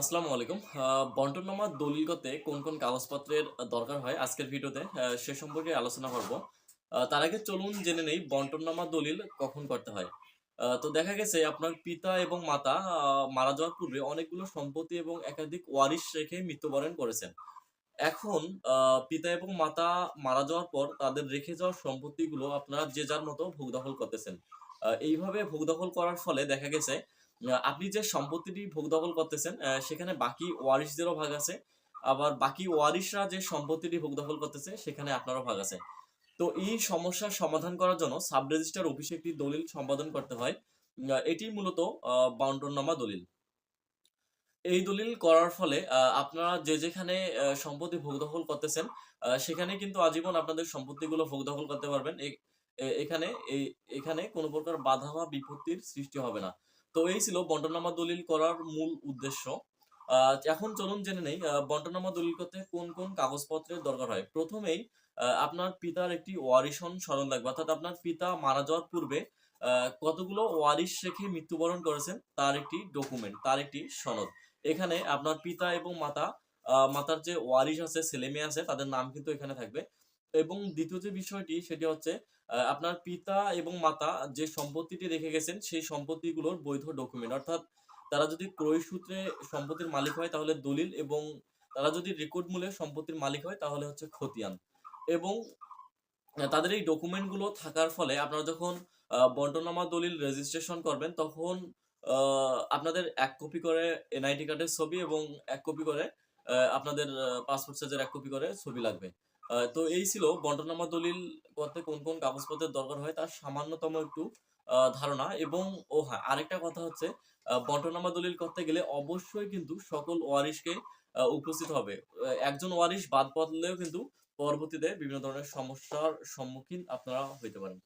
আসসালামু আলাইকুম। বন্টননামা দলিলগতে কোন কোন কাগজপত্রের দরকার হয় আজকের ভিডিওতে সে সম্পর্কে আলোচনা করব। তার আগে চলুন জেনে নেই বন্টননামা দলিল কখন করতে হয়। তো দেখা গেছে আপনার পিতা এবং মাতা মারা যাওয়ার পূর্বে অনেকগুলো সম্পত্তি এবং একাধিক ওয়ারিশ রেখে মৃত্যুবরণ করেছেন। এখন পিতা এবং মাতা মারা যাওয়ার পর তাদের রেখে যাওয়া সম্পত্তিগুলো আপনারা যে যার মতো ভোগ দখল করতেছেন। এইভাবে ভোগ দখল করার ফলে দেখা গেছে আপনি যে সম্পত্তিটি ভোগ দখল করতেছেন সেখানে বাকি ওয়ারিশদেরও ভাগ আছে, আবার বাকি ওয়ারিশরা যে সম্পত্তিটি ভোগ দখল করতেছে, সেখানে আপনারও ভাগ আছে। তো এই সমস্যার সমাধান করার জন্য সাব রেজিস্ট্রার অফিসে একটি দলিল সম্পাদন করতে হয় এটি মূলত বাউন্ডরনামা দলিল। এই দলিল করার ফলে আপনারা যে যেখানে সম্পত্তি ভোগ দখল করতেছেন সেখানে কিন্তু আজীবন আপনাদের সম্পত্তিগুলো ভোগ দখল করতে পারবেন। এখানে, এই- এখানে কোনো প্রকার বাধা বা বিপত্তির সৃষ্টি হবে না। তো এই ছিল বন্টনামা দলিল করার মূল উদ্দেশ্য। এখন চলুন জেনে নেই বন্টনামা দলিল করতে কোন কোন কাগজপত্রের দরকার হয়? প্রথমেই আপনার পিতার একটি ওয়ারিশন স্মরণ লাগবে। অর্থাৎ আপনার পিতা মারা যাওয়ার পূর্বে কতগুলো ওয়ারিশ রেখে মৃত্যুবরণ করেছেন? তার একটি ডকুমেন্ট, তার একটি সনদ। এখানে আপনার পিতা এবং মাতা মাতার যে ওয়ারিশ আছে ছেলে মেয়ে আছে, তাদের নাম কিন্তু এখানে থাকবে। এবং দ্বিতীয় যে বিষয়টি, সেটি হচ্ছে আপনার পিতা এবং মাতা যে সম্পত্তিটি রেখে গেছেন, সেই সম্পত্তিগুলোর বৈধ ডকুমেন্ট অর্থাৎ তারা যদি ক্রয় সূত্রে সম্পত্তির মালিক হয়, তাহলে দলিল এবং তারা যদি রেকর্ড মূল্যে সম্পত্তির মালিক হয়, তাহলে হচ্ছে খতিয়ান। এবং তাদের এই ডকুমেন্টগুলো থাকার ফলে আপনারা যখন বন্টনামা দলিল রেজিস্ট্রেশন করবেন, তখন আপনাদের এক কপি করে এনআইডি কার্ডের ছবি এবং এক কপি করে আপনাদের পাসপোর্ট সাইজের এক কপি করে ছবি লাগবে। তো এই ছিল বন্টনামা দলিল করতে কোন কোন কাগজপত্রের দরকার হয় তার সামান্যতম একটু ধারণা এবং, ও হ্যাঁ আরেকটা কথা হচ্ছে বন্টনামা দলিল করতে গেলে অবশ্যই কিন্তু সকল ওয়ারিশকে উপস্থিত হবে। একজন ওয়ারিশ বাদ পড়লেও কিন্তু পরবর্তীতে বিভিন্ন ধরনের সমস্যার সম্মুখীন আপনারা হইতে পারেন।